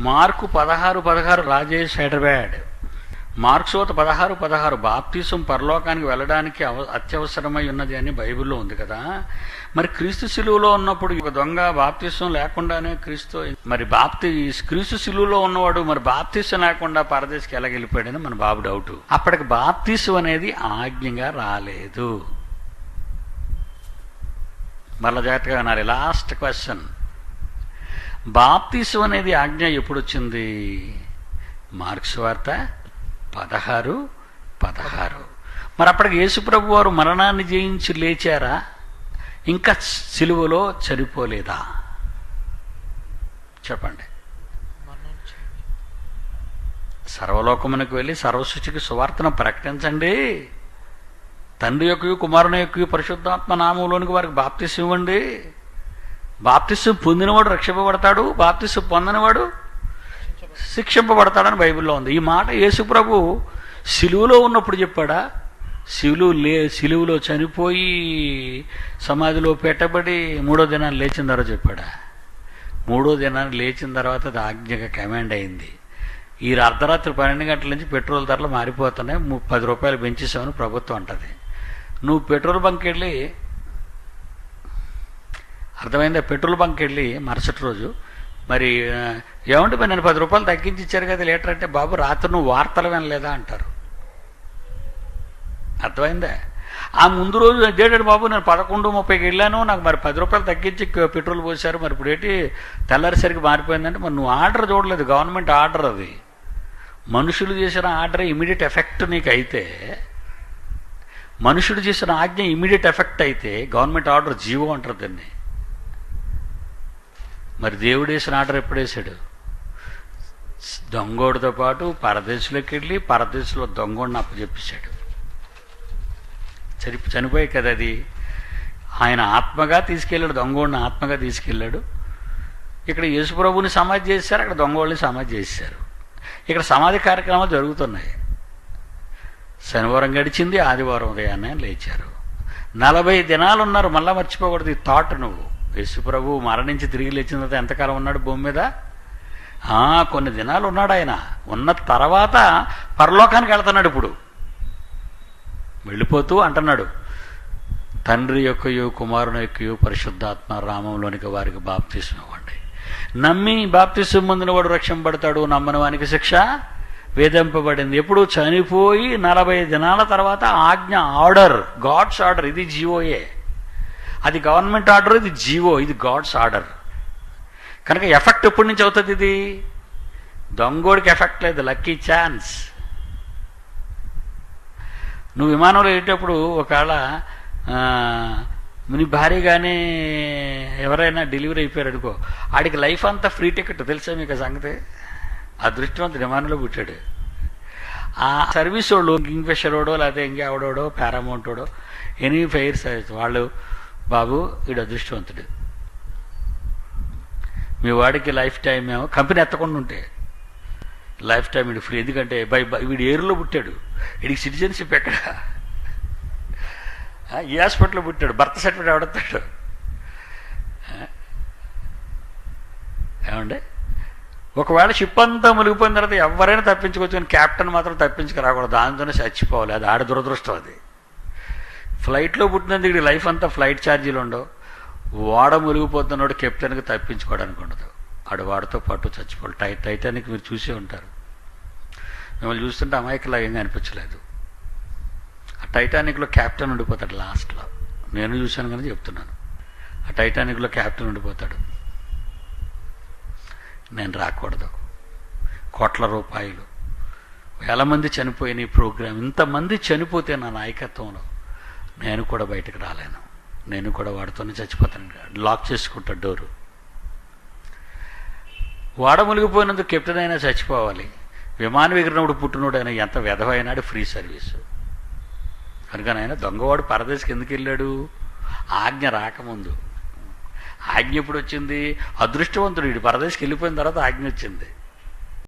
Mark పదహారు పదహారు రాజేష్ హైదరాబాద్. మార్క్సోత పదహారు పదహారు బాప్తీసం పరలోకానికి వెళ్ళడానికి అవ అత్యవసరమై ఉన్నది అని బైబిల్లో ఉంది కదా. మరి క్రీస్తు శిలువలో ఉన్నప్పుడు ఒక దొంగ బాప్తీసం లేకుండానే క్రీస్తు మరి బాప్తి క్రీస్తు శిలువలో ఉన్నవాడు మరి బాప్తీసం లేకుండా పరదేశికి ఎలా వెళ్ళిపోయాడని మన బాబు డౌట్. అప్పటికి బాప్తీసం అనేది ఆజ్ఞగా రాలేదు. మళ్ళా జాగ్రత్తగా అన్నారు లాస్ట్ క్వశ్చన్ బాప్తీసం అనేది ఆజ్ఞ ఎప్పుడు వచ్చింది మార్క్స్ వార్త పదహారు పదహారు. మరి అప్పటికి యేసుప్రభు వారు మరణాన్ని జయించి లేచారా? ఇంకా సిలువలో చనిపోలేదా? చెప్పండి. సర్వలోకమునకు వెళ్ళి సర్వసృష్టికి సువార్తను ప్రకటించండి. తండ్రి యొక్క కుమారుని యొక్క పరిశుద్ధాత్మ నామంలోనికి వారికి బాప్తి ఇవ్వండి. బాప్తిస్సు పొందినవాడు రక్షింపబడతాడు బాప్తిస్సు పొందనివాడు శిక్షింపబడతాడని బైబిల్లో ఉంది. ఈ మాట యేసుప్రభు సిలువలో ఉన్నప్పుడు చెప్పాడా? సిలువు లే సిలువులో చనిపోయి సమాధిలో పెట్టబడి మూడో దినాన్ని లేచిన తర్వాత చెప్పాడా? మూడో దినాన్ని లేచిన తర్వాత అది ఆజ్ఞగా కమాండ్ అయింది. ఈ అర్ధరాత్రి పన్నెండు గంటల నుంచి పెట్రోల్ ధరలు మారిపోతున్నాయి. ము- పది రూపాయలు పెంచేసామని ప్రభుత్వం అంటది. నువ్వు పెట్రోల్ బంక్ వెళ్ళి అర్థమైందా? పెట్రోల్ బంక్ వెళ్ళి మరుసటి రోజు మరి ఏమంటే మరి నేను పది రూపాయలు తగ్గించి ఇచ్చారు కదా లీటర్ అంటే బాబు రాత్రి నువ్వు వార్తలు వినలేదా? అంటారు. అర్థమైందా? ఆ ముందు రోజు అదేంటంటే బాబు నేను పదకొండు ముప్పైకి వెళ్ళాను నాకు మరి పది రూపాయలు తగ్గించి పెట్రోల్ పోసారు మరి ఇప్పుడు ఏంటి తెల్లారిసరికి మారిపోయిందంటే మరి నువ్వు ఆర్డర్ చూడలేదు గవర్నమెంట్ ఆర్డర్ అది. మనుషులు చేసిన ఆర్డర్ ఇమీడియట్ ఎఫెక్ట్ నీకు అయితే మనుషుడు చేసిన ఆజ్ఞ ఇమీడియట్ ఎఫెక్ట్ అయితే గవర్నమెంట్ ఆర్డర్ జీవో అంటారు దాన్ని. మరి దేవుడు వేసిన ఆర్డర్ ఎప్పుడు దొంగోడితో పాటు పరదేశంలోకి వెళ్ళి పరదేశంలో దొంగోడిని అప్పచెప్పేశాడు చని చనిపోయి కదా అది. ఆయన ఆత్మగా తీసుకెళ్ళాడు దొంగోడిని ఆత్మగా తీసుకెళ్ళాడు. ఇక్కడ యేసుప్రభుని సమాధి చేశారు అక్కడ దొంగోళ్ళని సమాధి చేశారు. ఇక్కడ సమాధి కార్యక్రమాలు జరుగుతున్నాయి. శనివారం గడిచింది ఆదివారం ఉదయాన్నే లేచారు. నలభై దినాలు ఉన్నారు మళ్ళా మర్చిపోకూడదు ఈ థాట్ నువ్వు. యేసుప్రభు మరణించి తిరిగి లేచిన తర్వాత ఎంతకాలం ఉన్నాడు భూమి మీద? ఆ, కొన్ని దినాలు ఉన్నాడు ఆయన. ఉన్న తర్వాత పరలోకానికి వెళ్తున్నాడు ఇప్పుడు. వెళ్ళిపోతూ అంటున్నాడు తండ్రి యొక్కయు కుమారుని యొక్కయు పరిశుద్ధాత్మ రామంలోనికి వారికి బాప్తీసం ఇవ్వండి. నమ్మి బాప్తీసం పొందిన వాడు రక్షింపబడతాడు నమ్మని వానికి శిక్ష వేధింపబడింది. ఎప్పుడు చనిపోయి నలభై దినాల తర్వాత ఆజ్ఞ ఆర్డర్ గాడ్స్ ఆర్డర్ ఇది జీవోయే అది గవర్నమెంట్ ఆర్డర్ ఇది జీవో ఇది గాడ్స్ ఆర్డర్. కనుక ఎఫెక్ట్ ఎప్పటి నుంచి అవుతుంది ఇది? దొంగోడికి ఎఫెక్ట్ లేదు లక్కీ ఛాన్స్. నువ్వు విమానంలో వెళ్ళేటప్పుడు ఒకవేళ నీ భార్యగానే ఎవరైనా డెలివరీ అయిపోయారు అనుకో ఆడికి లైఫ్ అంతా ఫ్రీ టికెట్ తెలుసా మీకు ఆ సంగతి? అదృష్టవంత విమానంలో పుట్టాడు. ఆ సర్వీస్ వాళ్ళు కింగ్ఫిషర్ వాడో లేకపోతే ఇంకే ఆవిడోడో పారామౌంట్ వాడో ఎనీ ఫెయిర్స్ వాళ్ళు బాబు వీడు అదృష్టవంతుడు. మీ వాడికి లైఫ్ టైం ఏమో కంపెనీ ఎత్తకుండా ఉంటే. లైఫ్ టైం వీడు ఫ్రీ ఎందుకంటే బై వీడు ఏరులో పుట్టాడు. వీడికి సిటిజన్షిప్ ఎక్కడ? ఏ ఈ హాస్పిటల్లో పుట్టాడు. భర్త సర్టిఫికేట్ ఆడతాడు ఏమండి? ఒకవేళ షిప్ అంతా మునిగిపోయిన తర్వాత ఎవరైనా తప్పించుకోవచ్చు కానీ క్యాప్టెన్ మాత్రం తప్పించుకు రాకూడదు దాంతోనే చచ్చిపోవాలి. అది ఆడ దురదృష్టం అది. ఫ్లైట్లో పుట్టినందుకు లైఫ్ అంతా ఫ్లైట్ ఛార్జీలు ఉండవు. వాడ మునిగిపోతున్నాడు కెప్టెన్కి తప్పించుకోవడానికి ఉండదు. ఆడు వాడితో పాటు చచ్చిపోవాలి టై టైటానిక్ మీరు చూసే ఉంటారు. మిమ్మల్ని చూస్తుంటే అమాయకులా ఏం అనిపించలేదు ఆ టైటానిక్లో క్యాప్టెన్ ఉండిపోతాడు లాస్ట్లో నేను చూశాను కానీ చెప్తున్నాను. ఆ టైటానిక్లో క్యాప్టెన్ ఉండిపోతాడు. నేను రాకూడదు. కోట్ల రూపాయలు. వేల మంది చనిపోయిన ఈ ప్రోగ్రాం ఇంతమంది చనిపోతే నా నాయకత్వంలో నేను కూడా బయటకు రాలేను. నేను కూడా వాడితోనే చచ్చిపోతాను. లాక్ చేసుకుంటా డోరు. వాడ మునిగిపోయినందుకు కెప్టెన్ అయినా చచ్చిపోవాలి. విమానం ఎగిరినప్పుడు పుట్టినోడు అయినా ఎంత వెధవైనాడు ఫ్రీ సర్వీసు. కనుక ఆయన దొంగవాడు పరదేశికి ఎందుకు వెళ్ళాడు? ఆజ్ఞ రాకముందు. ఆజ్ఞ ఎప్పుడు వచ్చింది? అదృష్టవంతుడు. ఇటు పరదేశికి వెళ్ళిపోయిన తర్వాత ఆజ్ఞ వచ్చింది.